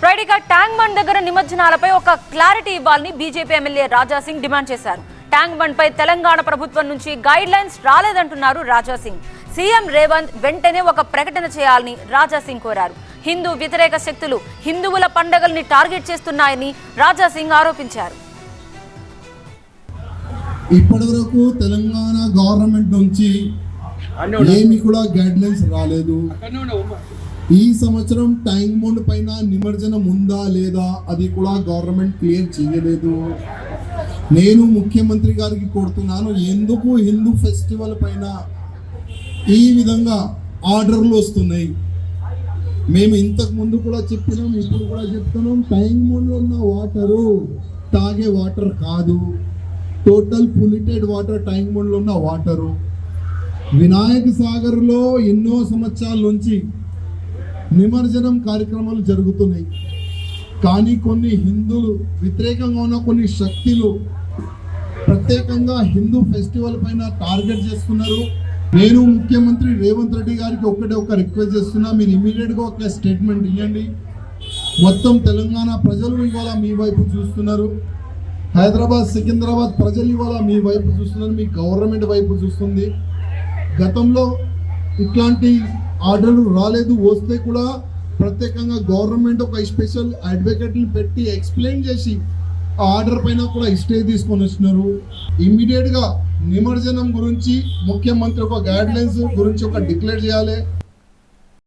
ఫ్రైడేగా tank bund దగ్గర నిమజ్జనాలపై ఒక clarity ఇవ్వాలని BJP MLA Raja Singh demand చేశారు. ట్యాంక్ బండ్ పై తెలంగాణ ప్రభుత్వం నుంచి గైడ్ లైన్స్ రాలేదంటున్నారు రాజా సింగ్ సీఎం రేవంత్ వెంటనే ఒక ప్రకటన చేయాలని రాజా సింగ్ కోరారు. హిందూ వ్యతిరేక శక్తులు హిందువుల పండగల్ని టార్గెట్ చేస్తున్నాయని రాజా సింగ్ ఆరోపించారు. ఇప్పటి వరకు తెలంగాణ గవర్నమెంట్ నుంచి ఏమి కూడా గైడ్ లైన్స్ రాలేదు ఈ సంవత్సరం ట్యాంక్ బోండ్ పైన నిమజ్జనం ఉందా లేదా అది కూడా గవర్నమెంట్ క్లియర్ చేయలేదు. నేను ముఖ్యమంత్రి గారికి కోరుతున్నాను ఎందుకు హిందూ ఫెస్టివల్ పైన ఈ విధంగా ఆర్డర్లు వస్తున్నాయి? మేము ఇంతకు ముందు కూడా చెప్పినాం ఇప్పుడు కూడా చెప్తున్నాం ట్యాంక్ బోండ్లో ఉన్న వాటరు తాగే వాటర్ కాదు. టోటల్ పొల్యూటెడ్ వాటర్ ట్యాంక్ బండ్లో ఉన్న వాటరు. వినాయక సాగర్లో ఎన్నో సంవత్సరాల నుంచి నిమజ్జనం కార్యక్రమాలు జరుగుతున్నాయి. కానీ కొన్ని హిందువులు వ్యతిరేకంగా ఉన్న కొన్ని శక్తులు ప్రత్యేకంగా హిందూ ఫెస్టివల్ పైన టార్గెట్ చేస్తున్నారు. నేను ముఖ్యమంత్రి రేవంత్ రెడ్డి గారికి ఒక్కటే ఒక రిక్వెస్ట్ చేస్తున్నా మీరు ఇమీడియట్గా ఒక స్టేట్మెంట్ ఇవ్వండి మొత్తం తెలంగాణ ప్రజలు ఇవాళ మీ వైపు చూస్తున్నారు. హైదరాబాద్ సికింద్రాబాద్ ప్రజలు ఇవాళ మీ వైపు చూస్తున్నారు మీ గవర్నమెంట్ వైపు చూస్తుంది. గతంలో ఇట్లాంటి ఆర్డర్లు రాలేదు. వస్తే కూడా ప్రత్యేకంగా గవర్నమెంట్ ఒక స్పెషల్ అడ్వకేట్ని పెట్టి ఎక్స్ప్లెయిన్ చేసి ఆ ఆర్డర్ పైన కూడా స్టే తీసుకొని వచ్చినారు. ఇమ్మీడియట్గా నిమజ్జనం గురించి ముఖ్యమంత్రి ఒక గైడ్లైన్స్ గురించి ఒక డిక్లేర్ చేయాలి.